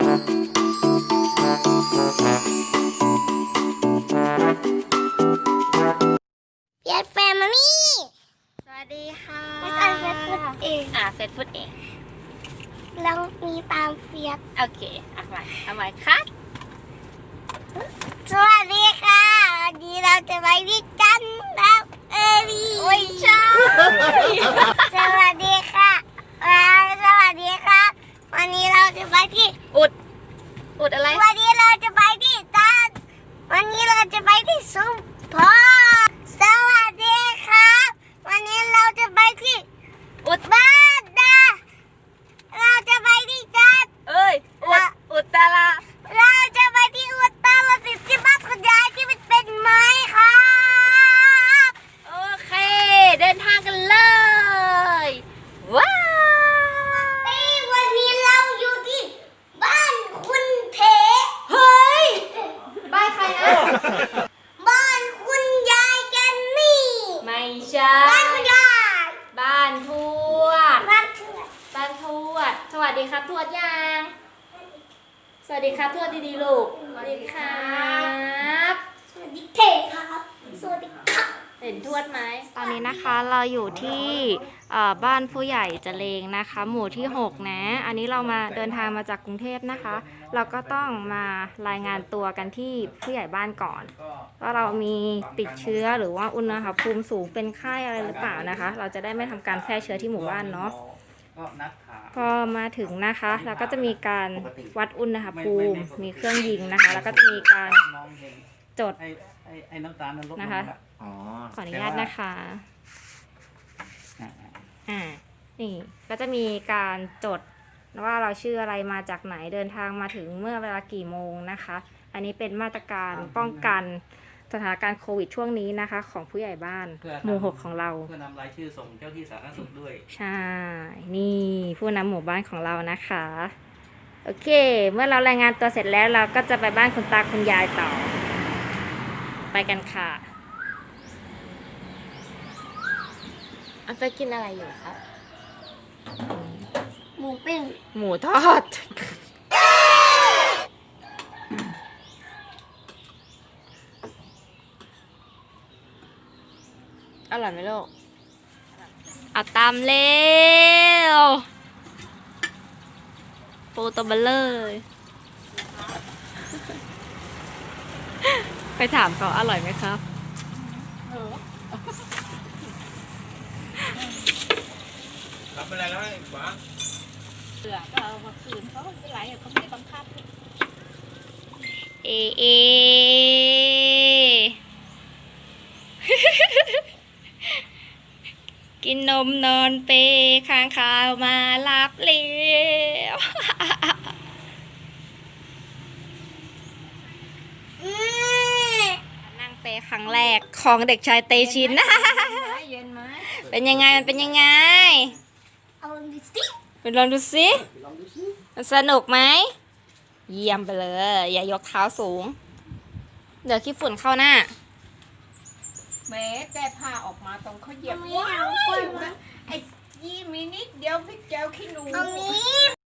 เพียรแฟมิลี่สวัสดีค่ะไม่ใช่เฟซบุ๊กเองอะเฟซบุ๊กเองเรามีตามเฟียสโอเคเอาใหม่เอาใหม่ค่ะสวัสดีค่ะวันนี้เราจะไปที่จันทร์แล้วเอรีโอ้ยใช่สวัสดีค่ะอ่าสวัสดีค่ะ วันนี้เราจะไปที่อุ ดอะไร วันนี้เราจะไปที่ตันวันนี้เราจะไปที่ซุ่มรสวัสดีครับ วันนี้เราจะไปที่ อุด บ้านดาเราจะไปที่จันทร์ เอ้ย อุด อุดตาลา เราจะไปที่อุตรดิตถ์ที่บ้านคุณยายที่มันเป็นไม้ครับ โอเค เดินทางกันเลย ว้าว เอ้ยวันนี้เราอยู่ที่บ้านคุณเถ เฮ้ย บ้านใครนะ บ้านคุณยายแกนนี่ ไม่ใช่ บ้านคุณยาย บ้านทวด บ้านเถื่อน บ้านทว ดสวัสดีครับทวดยังสวัสดีครับทวดดีๆลูก สวัสดีครับสวัสดีเถครับสวัสดีครับเห็นทวดไหมตอนนี้นะคะเราอยู่ที่เอ่อบ้านผู้ใหญ่เจเลงนะคะ หมู่ที่ 6 นะ อันนี้เรามาเดินทางมาจากกรุงเทพนะคะ เราก็ต้องมารายงานตัวกันที่ผู้ใหญ่บ้านก่อนว่าเรามีติดเชื้อหรือว่าอุณหภูมิสูงเป็นไข้อะไรหรือเปล่านะคะ เราจะได้ไม่ทำการแพร่เชื้อที่หมู่บ้านเนาะ ก็นัดถามพอมาถึงนะคะเราก็จะมีการวัดอุณหภูมิมีเครื่องยิงนะคะ แล้วก็จะมีการมองเห็นจดไอ้ไอ้ไอ้น้ำตาลนั้นลดลงนะคะแล้วอ๋อขออนุญาตนะคะอ่าอ่านี่ก็จะมีการจดว่าเราชื่ออะไรมาจากไหนเดินทางมาถึงเมื่อเวลากี่โมงนะคะ อันนี้เป็นมาตรการป้องกัน สถานการณ์โควิดช่วงนี้นะคะ ของผู้ใหญ่บ้านหมู่หกของเรา เพื่อนำรายชื่อส่งเจ้าที่สาธารณสุขด้วย ใช่ นี่ผู้นำหมู่บ้านของเรานะคะ โอเค เมื่อเรารายงานตัวเสร็จแล้วเราก็จะไปบ้านคุณตาคุณยายต่อ ไปกันค่ะอันเฟซกินอะไรอยู่ครับ หมูปิ้ง หมูทอด อร่อยไหมลูกเอาตามเร็วปูตัวเบลเลอร์เลยไปถามเขาอร่อยไหมครับรับอะไรแล้วไอ้หวาเสือก็เอามาคืนเขาไม่เป็นไรเขาไม่ได้บังคับ เอเอ กินนมนอนเปข้างข่าวมารับเลี้ยวอืมนั่งเปครั้งแรกของเด็กชายเตชิน เย็นไหมเป็นยังไงมันเป็นยังไงเอาดิสิไปลองดูสิมันสนุกไหม เยี่ยมไปเลย อย่ายกเท้าสูง เดี๋ยวขี้ฝุ่นเข้าหน้า แม้แต่ผ้าออกมาตรงเขาเหยียบเอามีว้าเอาวคนมาไอ้ยี่มีนิดเดียวพี่เจ้าขี้หนูเอามี